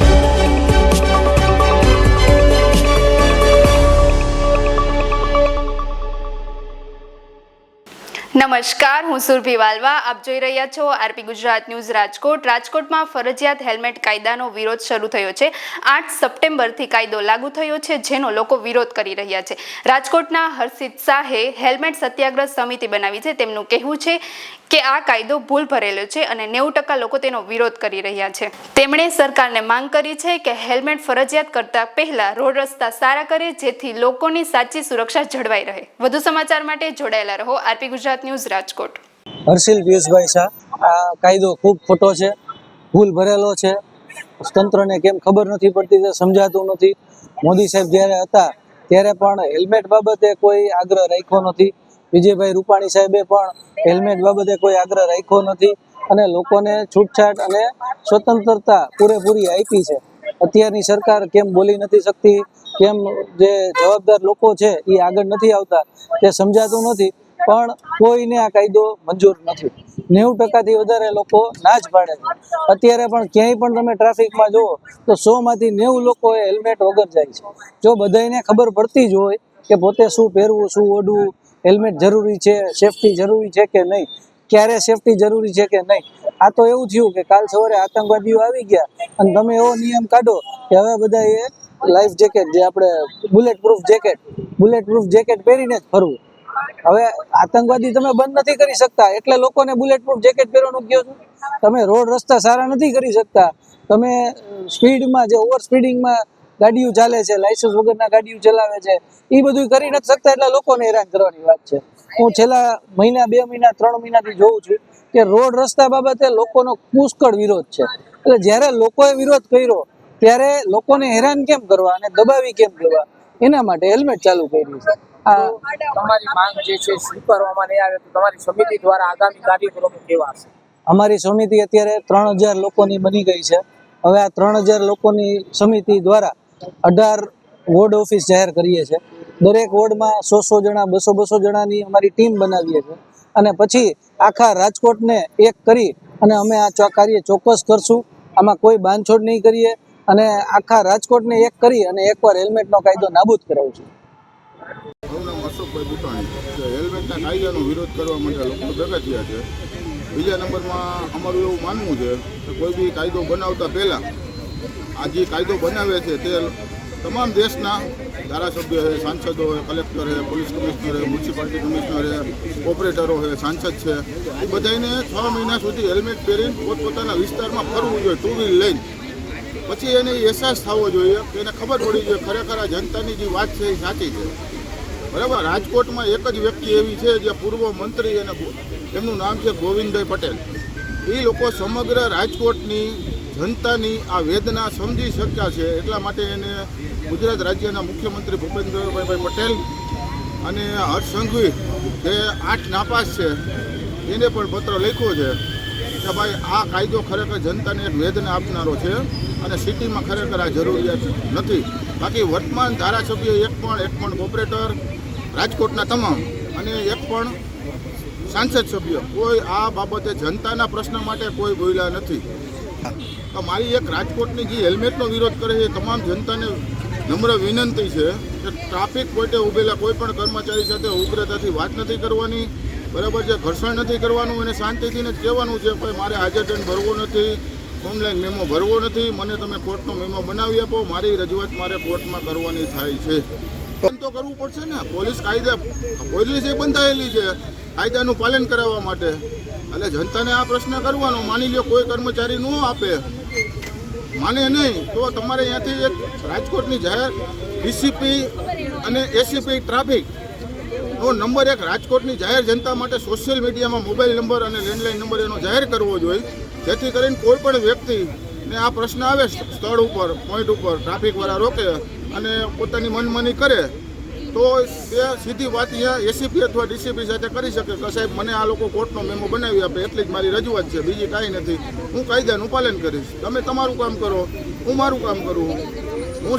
Bye. નમસ્કાર, હું સુરભી વાલવા. આપ જોઈ રહ્યા છો આરપી ગુજરાત ન્યૂઝ રાજકોટ. રાજકોટમાં ફરજિયાત હેલ્મેટ કાયદાનો વિરોધ શરૂ થયો છે. આઠ સપ્ટેમ્બરથી કાયદો લાગુ થયો છે, જેનો લોકો વિરોધ કરી રહ્યા છે. રાજકોટના હર્ષિત શાહે હેલ્મેટ સત્યાગ્રહ સમિતિ બનાવી છે. તેમનું કહેવું છે કે આ કાયદો ભૂલ ભરેલો છે અને નેવું ટકા લોકો તેનો વિરોધ કરી રહ્યા છે. તેમણે સરકારને માંગ કરી છે કે હેલ્મેટ ફરજિયાત કરતા પહેલા રોડ રસ્તા સારા કરે, જેથી લોકોની સાચી સુરક્ષા જળવાઈ રહે. વધુ સમાચાર માટે જોડાયેલા રહો આરપી ગુજરાત ન્યૂઝ રાજકોટ. હર્ષિલ પિયુષભાઈ શાહ, આ કાયદો ખૂબ ખોટો છે, ભૂલ ભરેલો છે. તંત્રને કેમ ખબર નથી પડતી તે સમજાતું નથી. મોદી સાહેબ જ્યારે હતા, ત્યારે પણ હેલ્મેટ બાબતે કોઈ આગ્રહ રાખ્યો નથી. વિજયભાઈ રૂપાણી સાહેબે પણ હેલ્મેટ બાબતે કોઈ આગ્રહ રાખ્યો નથી. અને લોકોને છૂટછાટ અને સ્વતંત્રતા પૂરેપૂરી આપી છે. અત્યારની સરકાર કેમ બોલી નથી શકતી? કેમ જે જવાબદાર લોકો છે, એ આગળ નથી આવતા? તે સમજાતું નથી. પણ કોઈને આ કાયદો મંજૂર નથી. નેવું ટકાથી વધારે લોકો ના જ પાડે છે. અત્યારે પણ ક્યાંય પણ તમે ટ્રાફિકમાં જુઓ, તો સો માંથી નેવું લોકો હેલ્મેટ વગર જાય છે. જો બધાને ખબર પડતી જ હોય કે પોતે શું પહેરવું, શું ઓઢવું, હેલ્મેટ જરૂરી છે, સેફટી જરૂરી છે કે નહીં? ક્યારે સેફટી જરૂરી છે કે નહીં? આ તો એવું થયું કે કાલ સવારે આતંકવાદીઓ આવી ગયા અને તમે એવો નિયમ કાઢો કે હવે બધા એ લાઈફ જેકેટ જે આપણે bullet proof jacket bullet proof jacket પહેરીને જ ફરવું. હવે આતંકવાદી તમે બંધ નથી કરી શકતા. એટલે લોકોને બુલેટ પ્રૂફ જેકેટ પહેરવાનું કહો છો? તમે રોડ રસ્તા સારા નથી કરી શકતા. તમે સ્પીડમાં જે ઓવર સ્પીડિંગમાં ગાડીઓ ચાલે છે લાયસન્સ વગરના ગાડીઓ ચલાવે છે એ બધું કરી નથી શકતા એટલે લોકોને હેરાન કરવાની વાત છે. હું છેલ્લા મહિના, બે મહિના, ત્રણ મહિનાથી જોઉં છું કે રોડ રસ્તા બાબતે લોકોનો પુષ્કળ વિરોધ છે. એટલે જ્યારે લોકોએ વિરોધ કર્યો, ત્યારે લોકોને હેરાન કેમ કરવા અને દબાવી કેમ કરવા? એના માટે હેલ્મેટ ચાલુ કર્યું છે. તમારી માંગ જે છે સ્વીકારવામાં નહીં આવે તો તમારી સમિતિ દ્વારા આગામી કાર્યક્રમો કેવા હશે? અમારી સમિતિ અત્યારે ત્રણ હજાર લોકોની બની ગઈ છે. હવે આ ત્રણ હજાર લોકોની સમિતિ દ્વારા અઢાર વોર્ડ ઓફિસ જાહેર કરીએ છીએ. દરેક વોર્ડમાં સો સો જણા બસો બસો જણાની અમારી ટીમ બનાવીએ છીએ. અને પછી આખા રાજકોટને એક કરી અને અમે આ કાર્ય ચોક્કસ કરશું. આમાં કોઈ બાંધછોડ નહીં કરીએ. અને આખા રાજકોટને એક કરી અને એકવાર હેલ્મેટનો કાયદો નાબૂદ અશોકભાઈ બુટાણી હેલ્મેટના કાયદાનો વિરોધ કરવા માટે લોકો ભેગા છે. બીજા નંબરમાં અમારું એવું માનવું છે કે કોઈ બી કાયદો બનાવતા પહેલાં આ જે કાયદો બનાવે છે તે તમામ દેશના ધારાસભ્ય છે સાંસદો છે કલેક્ટર છે પોલીસ કમિશનર છે મ્યુનિસિપાલિટી કમિશનર છે ઓપરેટરો છે સાંસદ છે. એ બધાને છ મહિના સુધી હેલ્મેટ પહેરીને પોતપોતાના વિસ્તારમાં ફરવું જોઈએ, ટુ વ્હીલ લઈને. પછી એને અહેસાસ થવો જોઈએ કે એને ખબર પડી જોઈએ ખરેખર આ જનતાની જે વાત છે એ સાચી છે. બરાબર? રાજકોટમાં એક જ વ્યક્તિ એવી છે જે પૂર્વ મંત્રી અને એમનું નામ છે ગોવિંદભાઈ પટેલ. એ લોકો સમગ્ર રાજકોટની જનતાની આ વેદના સમજી શક્યા છે એટલા માટે એને ગુજરાત રાજ્યના મુખ્યમંત્રી ભૂપેન્દ્રભાઈ પટેલ અને હર્ષ સંઘવી જે આઠ નાપાસ છે, એને પણ પત્ર લખ્યો છે કે ભાઈ આ કાયદો ખરેખર જનતાને એક વેદના આપનારો છે. અને સિટીમાં ખરેખર આ જરૂરિયાત નથી. બાકી વર્તમાન ધારાસભ્ય એક પણ એક પણ કોપરેટર, રાજકોટના તમામ, અને એક પણ સાંસદ સભ્ય, કોઈ આ બાબતે જનતાના પ્રશ્ન માટે કોઈ બોલ્યા નથી. તો મારી એક રાજકોટની જે હેલ્મેટનો વિરોધ કરે છે તમામ જનતાને નમ્ર વિનંતી છે કે ટ્રાફિક પોઈન્ટે ઊભેલા કોઈ પણ કર્મચારી સાથે ઉગ્રતાથી વાત નથી કરવાની, બરાબર છે, ઘર્ષણ નથી કરવાનું અને શાંતિથી જ કહેવાનું છે ભાઈ મારે હાજર દંડ ભરવો નથી. ઓનલાઈન મેમો ભરવો નથી, મને તમે કોર્ટનો મેમો બનાવી આપો, મારી રજૂઆત મારે કોર્ટમાં કરવાની થાય છે. બંધ તો કરવું પડશે ને, પોલીસ કાયદા, પોલીસ એ બંધાયેલી છે, કાયદાનું પાલન કરાવવા માટે. એટલે જનતાને આ પ્રશ્ન કરવાનો, માની લો કોઈ કર્મચારી ન આપે. માને નહીં, તો તમારે અહીંયાથી એક રાજકોટની જાહેર ડીસીપી અને એસીપી ટ્રાફિક નો નંબર એક રાજકોટની જાહેર જનતા માટે સોશિયલ મીડિયામાં મોબાઈલ નંબર અને લેન્ડલાઇન નંબર એનો જાહેર કરવો જોઈએ. જેથી કરીને કોઈ પણ વ્યક્તિને આ પ્રશ્ન આવે સ્થળ ઉપર પોઈન્ટ ઉપર ટ્રાફિકવાળા રોકે અને પોતાની મનમાની કરે, તો એ સીધી વાત અહીંયા એસીપી અથવા ડીસીપી સાથે કરી શકે કે સાહેબ, મને આ લોકો કોર્ટનો મેમો બનાવી આપે, એટલી જ મારી રજૂઆત છે, બીજી કાંઈ નથી. હું કાયદાનું પાલન કરીશ. તમે તમારું કામ કરો, હું મારું કામ કરું. હું